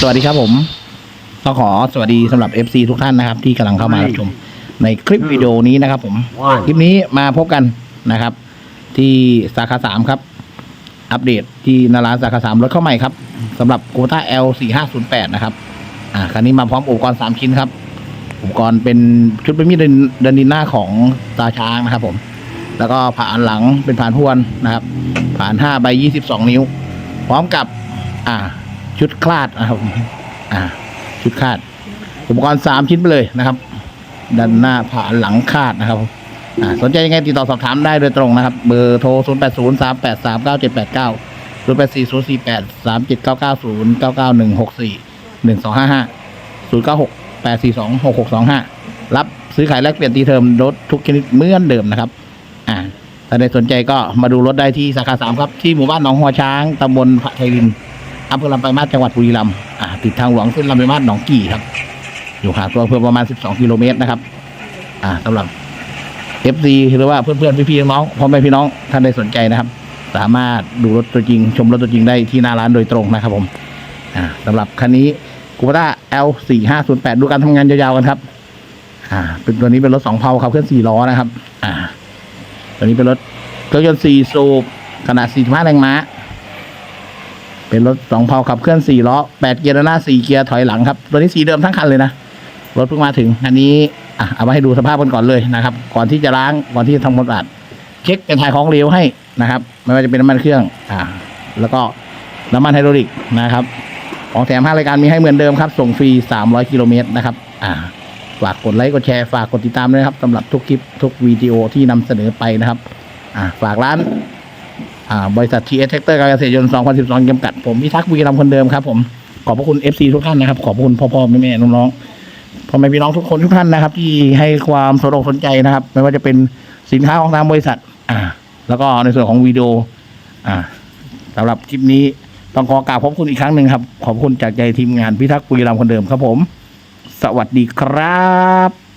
สวัสดีครับผมต้องขอสวัสดีสำหรับ FC ทุกท่านนะครับ ที่กำลังเข้ามารับชมในคลิปวิดีโอนี้นะครับ ผมคลิปนี้มาพบกันนะครับ ที่สาขาสามครับ อัปเดตที่นาราสาขาสามรถเข้าใหม่ครับสำหรับโ o ต้า L สี่ห้าศูนย์แปดนะครับ อ่าคันนี้มาพร้อมอุปกรณ์สามชิ้นครับอุปกรณ์เป็นชุดเป็นมีดเดินเดินดินหน้าของตาช้างนะครับ ผม แล้วก็ผ่านหลังเป็นผ่านหวนนะครับ ผ่านห้าใบยี่สิบสองนิ้ว พร้อมกับ อ่า ชุดคลาดนะครับ อ่า ชุดคาด อุปกรณ์สามชิ้นไปเลยนะครับด้านหน้าผ่าหลังคาดนะครับอ่าสนใจยังไงติดต่อสอบถามได้โดยตรงนะครับ เบอร์โทร 0 8 0 3 8 3 9 7 8 9 0 8 4 0 4 8 3 7 9 9 0 9 9 1 6 4 1 2 5 5 0 9 6 8 4 2 6 6 2 5 รับซื้อขายแลกเปลี่ยนตีเทอมรถทุกชนิดเหมือนเดิมนะครับ อ่าถ้าใครสนใจก็มาดูรถได้ที่สาขาสามครับ ที่หมู่บ้านหนองหัวช้างตำบลพระไทยริน อำเภอลำปายมาสจังหวัดบุรีรัมย์อ่าติดทางหลวงเส้นลำปายมาสหนองกี่ครับ อยู่ห่างตัวอำเพื่อประมาณ 12 กิโลเมตรนะครับ อ่าสำหรับ FC หรือว่าเพื่อนๆพี่ๆน้องพ่อแม่พี่น้องท่านใดสนใจนะครับ สามารถดูรถตัวจริง ชมรถตัวจริงได้ที่หน้าร้านโดยตรงนะครับผมอ่าสำหรับคันนี้กูปต้า L 4 5 0 8 ดูการทำงานยาวๆกันครับอ่า เป็นตัวนี้เป็นรถสองเพลาครับเคลื่อนสี่ล้อนะครับ อ่า ตัวนี้เป็นรถเครื่องยนต์สี่สูบขนาด45แรงม้า เป็นรถสองเพาขับเคลื่อนสี่ล้อแปดเกียร์ด้านหน้าสี่เกียร์ถอยหลังครับตัวนี้สีเดิมทั้งคันเลยนะรถเพิ่งมาถึงอันนี้อะเอามาให้ดูสภาพกันก่อนเลยนะครับ ก่อนที่จะล้างก่อนที่จะทำความสะอาดเช็คเป็นถ่ายของเหลวให้นะครับ ไม่ว่าจะเป็นน้ำมันเครื่องอ่าแล้วก็น้ำมันไฮดรอลิกนะครับ ของแถมห้ารายการมีให้เหมือนเดิมครับ ส่งฟรี300กิโลเมตรนะครับอ่าฝากกดไลค์กดแชร์ฝากกดติดตามด้วยครับสำหรับทุกคลิปทุกวิดีโอที่นำเสนอไปนะครับอ่าฝากร้าน บริษัท TS Tractor การเกษตรยนต์ 2012จำกัด ผมพิทักษ์บุรีรัมย์คนเดิมครับ ผม ขอบพระคุณ FC ทุกท่านนะครับ ขอบพระคุณพ่อพ่อแม่แม่น้องๆพ่อแม่พี่น้องทุกคนทุกท่านนะครับ ที่ให้ความสนอกสนใจนะครับ ไม่ว่าจะเป็นสินค้าของทางบริษัท อ่า แล้วก็ในส่วนของวิดีโอ อ่าสำหรับคลิปนี้ต้องขอกราบขอบคุณอีกครั้งหนึ่งครับ ขอบคุณจากใจทีมงานพิทักษ์บุรีรัมย์คนเดิมครับ ผม สวัสดีครับ